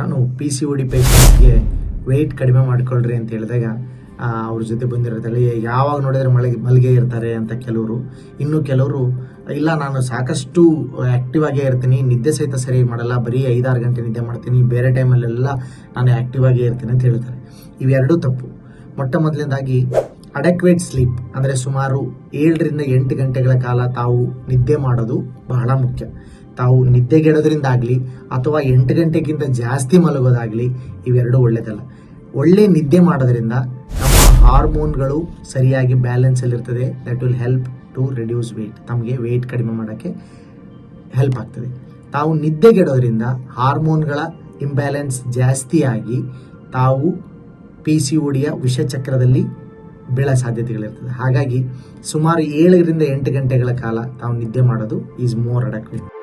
ನಾನು P C O D ಪೇಷಂಟ್ಸ್ಗೆ weight ಕಡಿಮೆ ಮಾಡ್ಕೊಳ್ರಿ ಅಂತ ಹೇಳಿದಾಗ ಅವ್ರ ಜೊತೆ ಬಂದಿರೋದಲ್ಲ ಯಾವಾಗ ನೋಡಿದ್ರೆ ಮಳೆ ಮಲಗೆ ಇರ್ತಾರೆ ಅಂತ ಕೆಲವರು. ಇನ್ನು ಕೆಲವರು, ಇಲ್ಲ, ನಾನು ಸಾಕಷ್ಟು ಆ್ಯಕ್ಟಿವ್ ಆಗೇ ಇರ್ತೀನಿ, ನಿದ್ದೆ ಸಹಿತ ಸರಿ ಮಾಡಲ್ಲ, ಬರೀ ಐದಾರು ಗಂಟೆ ನಿದ್ದೆ ಮಾಡ್ತೀನಿ, ಬೇರೆ ಟೈಮಲ್ಲೆಲ್ಲ ನಾನು ಆ್ಯಕ್ಟಿವ್ ಆಗೇ ಇರ್ತೀನಿ ಅಂತ ಹೇಳ್ತಾರೆ. ಇವೆರಡೂ ತಪ್ಪು. ಮೊಟ್ಟ ಮೊದಲನೇದಾಗಿ ಅಡೆಕ್ವೇಟ್ ಸ್ಲೀಪ್ ಅಂದರೆ ಸುಮಾರು ಏಳರಿಂದ ಎಂಟು ಗಂಟೆಗಳ ಕಾಲ ತಾವು ನಿದ್ದೆ ಮಾಡೋದು ಬಹಳ ಮುಖ್ಯ. ತಾವು ನಿದ್ದೆಗೆಡೋದ್ರಿಂದಾಗಲಿ ಅಥವಾ ಎಂಟು ಗಂಟೆಗಿಂತ ಜಾಸ್ತಿ ಮಲಗೋದಾಗಲಿ ಇವೆರಡೂ ಒಳ್ಳೆಯದಲ್ಲ ಒಳ್ಳೆ ನಿದ್ದೆ ಮಾಡೋದ್ರಿಂದ ನಮ್ಮ ಹಾರ್ಮೋನ್ಗಳು ಸರಿಯಾಗಿ ಬ್ಯಾಲೆನ್ಸಲ್ಲಿರ್ತದೆ that will help to reduce weight ತಮಗೆ ವೆಯ್ಟ್ ಕಡಿಮೆ ಮಾಡೋಕ್ಕೆ ಹೆಲ್ಪ್ ಆಗ್ತದೆ. ತಾವು ನಿದ್ದೆಗೆಡೋದ್ರಿಂದ ಹಾರ್ಮೋನ್ಗಳ ಇಂಬ್ಯಾಲೆನ್ಸ್ ಜಾಸ್ತಿಯಾಗಿ ತಾವು ಪಿ ಸಿ ಒಡಿಯ ವಿಷಚಕ್ರದಲ್ಲಿ ಬೀಳೋ ಸಾಧ್ಯತೆಗಳಿರ್ತದೆ. ಹಾಗಾಗಿ ಸುಮಾರು ಏಳರಿಂದ ಎಂಟು ಗಂಟೆಗಳ ಕಾಲ ತಾವು ನಿದ್ದೆ ಮಾಡೋದು ಈಸ್ ಮೋರ್ ಅಡಕ್ವೇಟ್